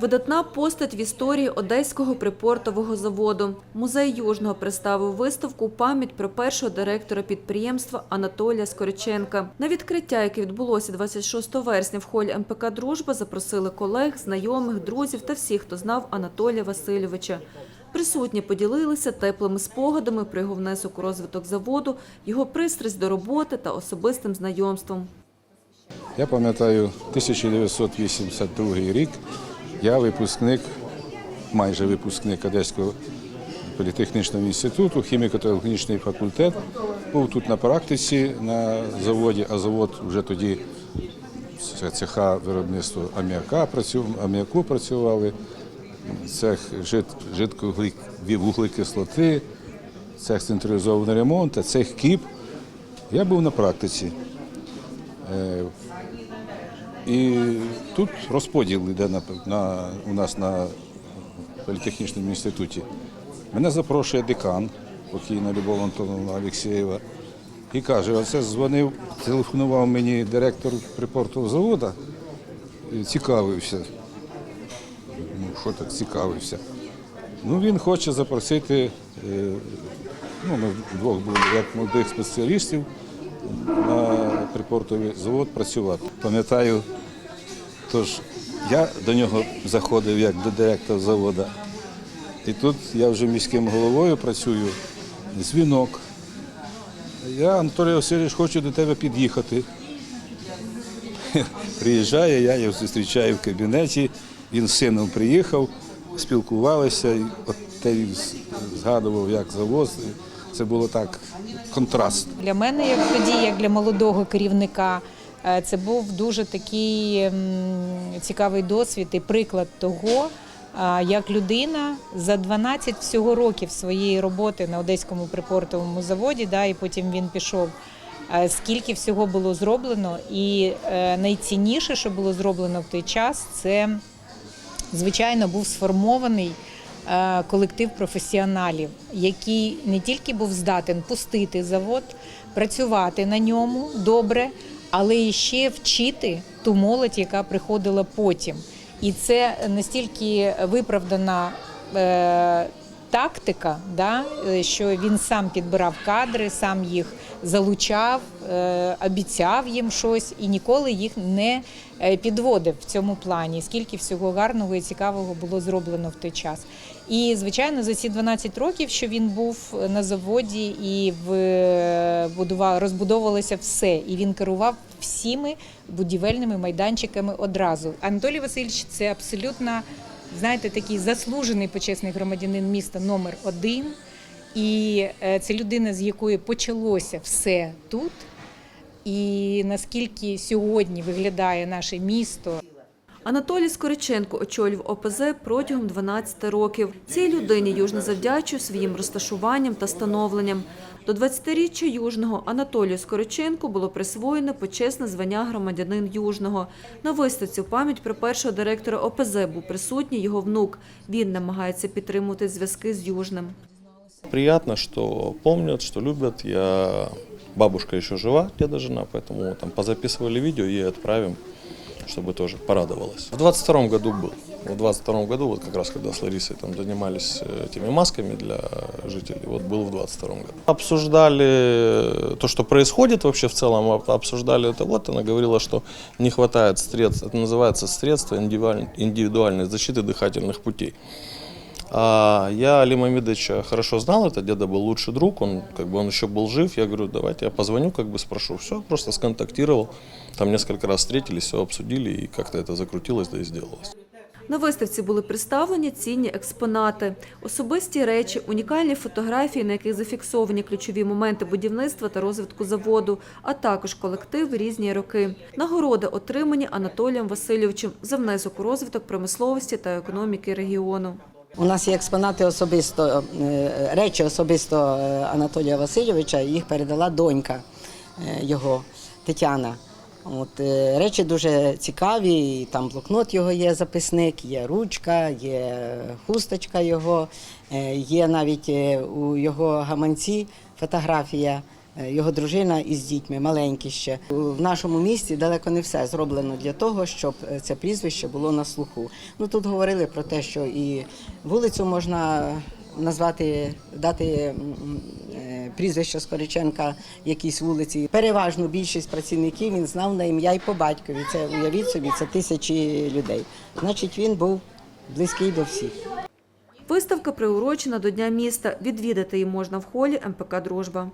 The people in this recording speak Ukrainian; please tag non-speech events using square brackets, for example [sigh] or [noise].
Видатна постать в історії Одеського припортового заводу. Музей Южного представив виставку «Пам'ять про першого директора підприємства Анатолія Скориченка. На відкриття, яке відбулося 26 вересня в холі МПК «Дружба», запросили колег, знайомих, друзів та всіх, хто знав Анатолія Васильовича. Присутні поділилися теплими спогадами про його внесок у розвиток заводу, його пристрасть до роботи та особистим знайомством. Я пам'ятаю 1982 рік. Я випускник, майже випускник Одеського політехнічного інституту, хіміко-технічний факультет. Був тут на практиці на заводі, а завод вже тоді це цеха виробництва аміака аміаку працювали, цех жид, жидкої вуглекислоти, цех централізований ремонт, цех КІП. Я був на практиці. І тут розподіл йде на, на, у нас на політехнічному інституті. Мене запрошує декан, покійна Любов Антоновна Алексєєва, і каже: оце дзвонив, телефонував мені директор припортового заводу, цікавився. Ну, що так цікавився? Ну, він хоче запросити, е, ну, ми вдвох були як молодих спеціалістів на припортовий завод працювати. Пам'ятаю, тож я до нього заходив як до директора заводу. І тут я вже міським головою працюю, дзвінок. Я, Анатолій Васильович, хочу до тебе під'їхати. [laughs] Приїжджає, я його зустрічаю в кабінеті, він з сином приїхав, спілкувалися, от те він згадував, як завоз. Це було так контраст. Для мене, як тоді, як для молодого керівника, це був дуже такий цікавий досвід і приклад того, як людина за 12 всього років своєї роботи на Одеському припортовому заводі, да, і потім він пішов. е, Скільки всього було зроблено, і е, найцінніше, що було зроблено в той час, це звичайно був сформований е, колектив професіоналів, який не тільки був здатен пустити завод, працювати на ньому добре, але і ще вчити ту молодь, яка приходила потім. І це настільки виправдана. Тактика, да, е, що він сам підбирав кадри, сам їх залучав, е, обіцяв їм щось і ніколи їх не е, підводив в цьому плані. Скільки всього гарного і цікавого було зроблено в той час. І звичайно, за ці 12 років, що він був на заводі і в розбудовувалося все, і він керував всіми будівельними майданчиками одразу. Анатолій Васильович це абсолютно. Знаєте, такий заслужений почесний громадянин міста номер один. І е, це людина, з якої почалося все тут. І наскільки сьогодні виглядає наше місто, Анатолій Скориченко очолював ОПЗ протягом 12 років. Цій людині Южне завдячує своїм розташуванням та становленням. До 20-річчя Южного Анатолію Скориченку було присвоєно почесне звання громадянин Южного. На виставці в пам'ять про першого директора ОПЗ був присутній його внук. Він намагається підтримувати зв'язки з Южним. Приятно, что помнят, что любят. Я бабушка еще жива, деда жена, поэтому там позаписывали видео и отправим, чтобы тоже порадовалась. В 22 году был. В 22 году, вот как раз когда с Ларисой там занимались э, этими масками для жителей, вот был в 22 году. Обсуждали то, что происходит вообще в целом, об- обсуждали это вот, она говорила, что не хватает средств, это называется средства индивидуаль- индивидуальной защиты дыхательных путей. А я Али Мамедовича хорошо знал, это деда был лучший друг, он как бы он еще был жив. Я говорю, давайте я позвоню, как бы спрошу. Все, просто сконтактировал. Там несколько раз встретились, все обсудили, и как-то это закрутилось, да и сделалось. На виставці були представлені цінні експонати, особисті речі, унікальні фотографії, на яких зафіксовані ключові моменти будівництва та розвитку заводу, а також колектив різні роки. Нагороди отримані Анатолієм Васильовичем за внесок у розвиток промисловості та економіки регіону. У нас є експонати особисто, е, речі особисто е, Анатолія Васильовича, їх передала донька е, його Тетяна. От, е, речі дуже цікаві, там блокнот його є, записник, є ручка, є хусточка його, е, є навіть е, у його гаманці фотографія його дружина із дітьми, маленькі ще. В нашому місті далеко не все зроблено для того, щоб це прізвище було на слуху. Ну тут говорили про те, що і вулицю можна назвати, дати прізвище Скориченка якійсь вулиці. Переважно більшість працівників він знав на ім'я і по батькові. Це уявіть собі, це тисячі людей. Значить, він був близький до всіх. Виставка приурочена до Дня міста. Відвідати її можна в холі МПК «Дружба».